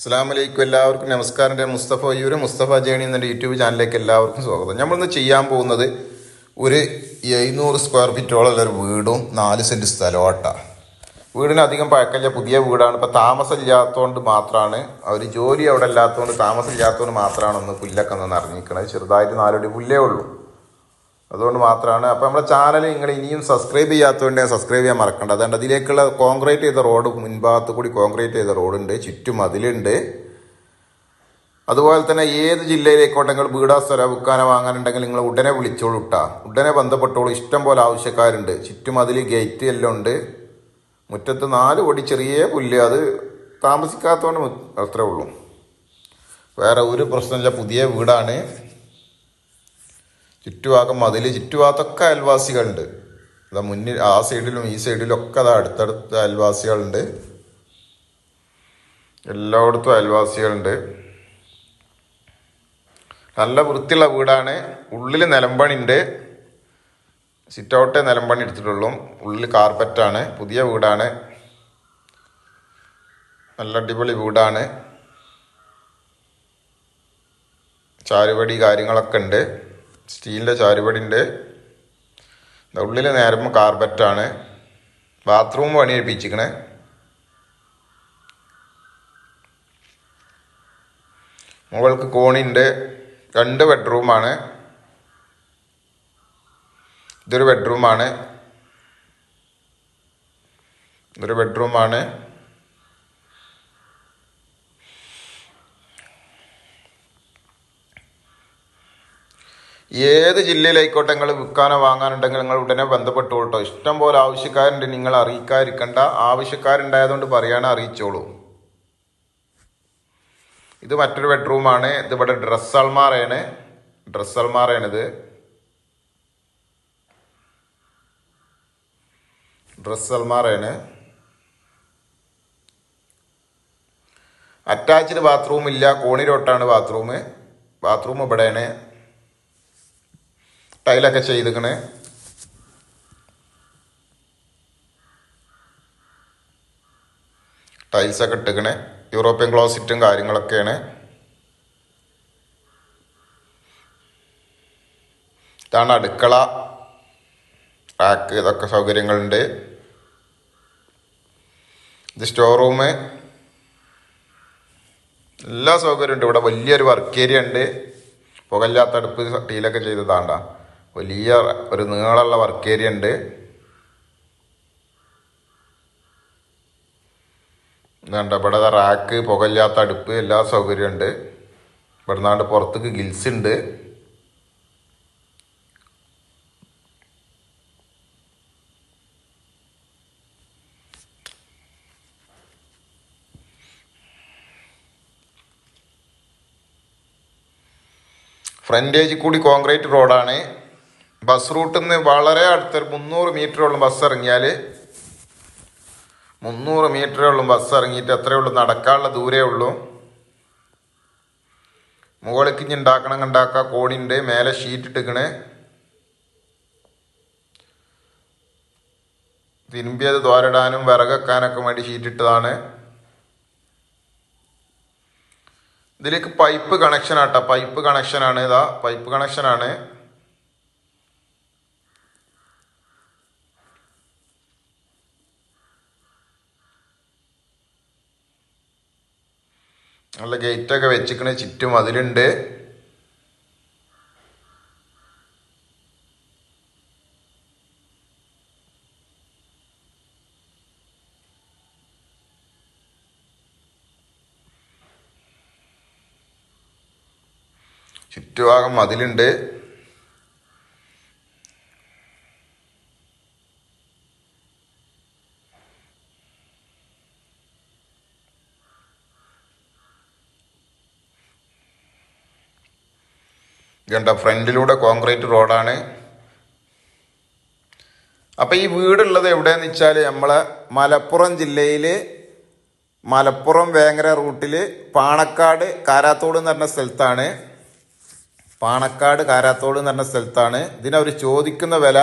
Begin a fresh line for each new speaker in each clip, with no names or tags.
അസ്സാം വലൈക്കും എല്ലാവർക്കും നമസ്കാരം. എന്റെ മുസ്തഫ അയ്യൂര് മുസ്തഫ ജേണി എന്ന യൂട്യൂബ് ചാനലിലേക്ക് എല്ലാവർക്കും സ്വാഗതം. നമ്മളിന്ന് ചെയ്യാൻ പോകുന്നത് ഒരു എഴുന്നൂറ് സ്ക്വയർ ഫീറ്റോളം ഒരു വീടും നാല് സെന്റ് സ്ഥലമാട്ട വീടിന് അധികം പഴക്കമില്ല പുതിയ വീടാണ്. ഇപ്പോൾ താമസമില്ലാത്തതുകൊണ്ട് മാത്രമാണ്. അവർ ജോലി അവിടെ ഇല്ലാത്തതുകൊണ്ട് താമസമില്ലാത്തതുകൊണ്ട് മാത്രമാണ് ഒന്ന് പുല്ലൊക്കെ ഒന്ന് നിറഞ്ഞിരിക്കണത്. ചെറുതായിട്ട് നാലടി പുല്ലേ ഉള്ളൂ. അതുകൊണ്ട് മാത്രമാണ് അപ്പോൾ നമ്മുടെ ചാനൽ നിങ്ങൾ ഇനിയും സബ്സ്ക്രൈബ് ചെയ്യാത്തതുകൊണ്ട് സബ്സ്ക്രൈബ് ചെയ്യാൻ മറക്കണ്ട. അതുകൊണ്ട് അതിലേക്കുള്ള കോൺക്രീറ്റ് ചെയ്ത റോഡ് മുൻഭാഗത്ത് കൂടി കോൺക്രീറ്റ് ചെയ്ത റോഡുണ്ട് ചുറ്റും അതിലുണ്ട്. അതുപോലെ തന്നെ ഏത് ജില്ലയിലേക്കോട്ടെ നിങ്ങൾ വീടാ സ്ഥലം വിൽക്കാനോ വാങ്ങാനുണ്ടെങ്കിൽ നിങ്ങൾ ഉടനെ വിളിച്ചോളൂ ഇട്ടാ ഉടനെ ബന്ധപ്പെട്ടോളൂ. ഇഷ്ടം പോലെ ആവശ്യക്കാരുണ്ട്. ചുറ്റും അതിൽ ഗേറ്റ് എല്ലാം ഉണ്ട്. മുറ്റത്ത് നാല് കൊടി ചെറിയ പുല്ല്. അത് താമസിക്കാത്തതുകൊണ്ട് അത്രേ ഉള്ളൂ. വേറെ ഒരു പ്രശ്നമില്ല. പുതിയ വീടാണ്. ചുറ്റുഭാഗം മതിൽ ചുറ്റുഭാഗത്തൊക്കെ അയൽവാസികളുണ്ട്. അതാ മുന്നിൽ ആ സൈഡിലും ഈ സൈഡിലും ഒക്കെ അതാ അടുത്തടുത്ത് അയൽവാസികളുണ്ട്. എല്ലായിടത്തും അയൽവാസികളുണ്ട്. നല്ല വൃത്തിയുള്ള വീടാണ്. ഉള്ളിൽ നിലമ്പണിണ്ട്. സിറ്റ് ഔട്ടേ നിലമ്പണി എടുത്തിട്ടുള്ളൂ. ഉള്ളിൽ കാർപ്പറ്റാണ്. പുതിയ വീടാണ്. നല്ല അടിപൊളി വീടാണ്. ചാരുപടി കാര്യങ്ങളൊക്കെ ഉണ്ട്. സ്റ്റീലിന്റെ ചാരുപടിന്റെ ഉള്ളിൽ നേരം കാർബറ്റാണ് ബാത്റൂം പണിയെടുപ്പിച്ചിക്കണേ മുകൾക്ക് കോണിന്റെ രണ്ട് ബെഡ്റൂമാണ് ഇതൊരു ബെഡ്റൂമാണ് ഇതൊരു ബെഡ്റൂമാണ് ഏത് ജില്ലയിലായിക്കോട്ടെ നിങ്ങൾ വിൽക്കാനോ വാങ്ങാനുണ്ടെങ്കിൽ നിങ്ങൾ ഉടനെ ബന്ധപ്പെട്ടോളൂ കേട്ടോ. ഇഷ്ടം പോലെ ആവശ്യക്കാരുണ്ട് നിങ്ങൾ അറിയിക്കാതിരിക്കണ്ട. ആവശ്യക്കാരുണ്ടായതുകൊണ്ട് പറയാനേ അറിയിച്ചോളൂ. ഇത് മറ്റൊരു ബെഡ്റൂമാണ് ഇത് ഇവിടെ ഡ്രസ് അൾമാറയാണ് ഡ്രസ് അൾമാറയാണിത് ഡ്രസ് അറ്റാച്ച്ഡ് ബാത്റൂം ഇല്ല. കോണിരോട്ടാണ് ബാത്റൂം ബാത്റൂം ഇവിടെയാണ്. ടൈലൊക്കെ ചെയ്തിക്കണ്. ടൈൽസൊക്കെ ഇട്ടിക്കണ്. യൂറോപ്യൻ ക്ലോസിറ്റും കാര്യങ്ങളൊക്കെയാണ്. ഇതാണ് അടുക്കള. റാക്ക് ഇതൊക്കെ സൗകര്യങ്ങളുണ്ട്. ഇത് സ്റ്റോർ റൂം എല്ലാ സൗകര്യമുണ്ട് ഇവിടെ വലിയൊരു വർക്ക് ഏരിയ ഉണ്ട്. പുകല്ലാത്ത അടുപ്പ് ടീലൊക്കെ ചെയ്തതാണ്ട. വലിയ ഒരു നീളമുള്ള വർക്ക് ഏരിയ ഉണ്ട്. ഇതുണ്ട് ഇവിടെ റാക്ക് പുകയില്ലാത്ത അടുപ്പ് എല്ലാ സൗകര്യമുണ്ട് ഇവിടെ നിന്നാണ്ട് പുറത്തേക്ക് ഗിൽസ് ഉണ്ട്. ഫ്രണ്ടേജിൽ കൂടി കോൺക്രീറ്റ് റോഡാണ് ബസ് റൂട്ടിൽ നിന്ന് വളരെ അടുത്തൊരു മുന്നൂറ് മീറ്ററോളം ബസ് ഇറങ്ങിയാൽ മുന്നൂറ് മീറ്ററോളം ബസ് ഇറങ്ങിയിട്ട് അത്രയേ ഉള്ളൂ നടക്കാനുള്ള ദൂരേ ഉള്ളൂ. മുകളിലേക്ക് ഇനി ഉണ്ടാക്കണം ഉണ്ടാക്കുക കോണിന്റെ മേലെ ഷീറ്റ് ഇട്ടിക്കണ്. തിരുമ്പിയത് തോരടാനും വിറകെക്കാനൊക്കെ വേണ്ടി ഷീറ്റ് ഇട്ടതാണ്. ഇതിലേക്ക് പൈപ്പ് കണക്ഷൻ ആട്ടോ പൈപ്പ് കണക്ഷനാണ് ഇതാ പൈപ്പ് കണക്ഷനാണ് നല്ല ഗേറ്റൊക്കെ വെച്ചിക്കണ ചുറ്റും അതിലുണ്ട്. ചുറ്റുഭാഗം മതിലുണ്ട് കണ്ട ഫ്രണ്ടിലൂടെ കോൺക്രീറ്റ് റോഡാണ്. അപ്പം ഈ വീടുള്ളത് എവിടെയെന്ന് വെച്ചാൽ നമ്മൾ മലപ്പുറം ജില്ലയിൽ മലപ്പുറം വേങ്ങര റൂട്ടിൽ പാണക്കാട് കാരാത്തോട് എന്ന് പറഞ്ഞ സ്ഥലത്താണ്. പാണക്കാട് കാരാത്തോട് എന്ന് പറഞ്ഞ സ്ഥലത്താണ്. ഇതിനവർ ചോദിക്കുന്ന വില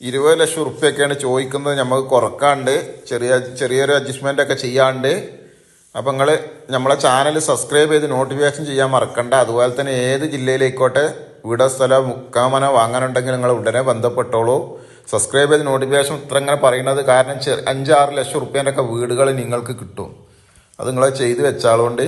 ഇരുപത് ലക്ഷം ഉറുപ്പ്യൊക്കെയാണ് ചോദിക്കുന്നത്. നമുക്ക് കുറക്കാണ്ട് ചെറിയ ചെറിയൊരു അഡ്ജസ്റ്റ്മെന്റ് ഒക്കെ ചെയ്യാണ്ട് അപ്പം നിങ്ങൾ നമ്മളെ ചാനൽ സബ്സ്ക്രൈബ് ചെയ്ത് നോട്ടിഫിക്കേഷൻ ചെയ്യാൻ മറക്കണ്ട. അതുപോലെ തന്നെ ഏത് ജില്ലയിലേക്കോട്ടെ വീടോ സ്ഥലം മുക്കാമന വാങ്ങാനുണ്ടെങ്കിൽ നിങ്ങൾ ഉടനെ ബന്ധപ്പെട്ടോളൂ. സബ്സ്ക്രൈബ് ചെയ്ത് നോട്ടിഫിക്കേഷൻ ഇത്ര ഇങ്ങനെ പറയുന്നത് കാരണം ചെ അഞ്ചാറ് ലക്ഷം റുപ്യേന്റെ ഒക്കെ വീടുകൾ നിങ്ങൾക്ക് കിട്ടും. അത് നിങ്ങൾ ചെയ്ത് വെച്ചാളുകൊണ്ട്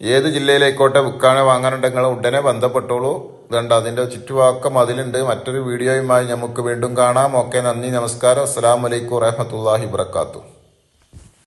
ഏത് ജില്ലയിലേക്കോട്ടെ വിൽക്കാനോ വാങ്ങാനുണ്ടെങ്കിൽ ഉടനെ ബന്ധപ്പെട്ടോളൂ. ഇതുണ്ട് അതിന്റെ ചുറ്റുവാക്കം അതിലുണ്ട്. മറ്റൊരു വീഡിയോയുമായി നമുക്ക് വീണ്ടും കാണാം. ഓക്കെ നന്ദി നമസ്കാരം. അസ്സാം വലൈക്കും വറഹമത്തല്ലാഹി വബർക്കാത്തു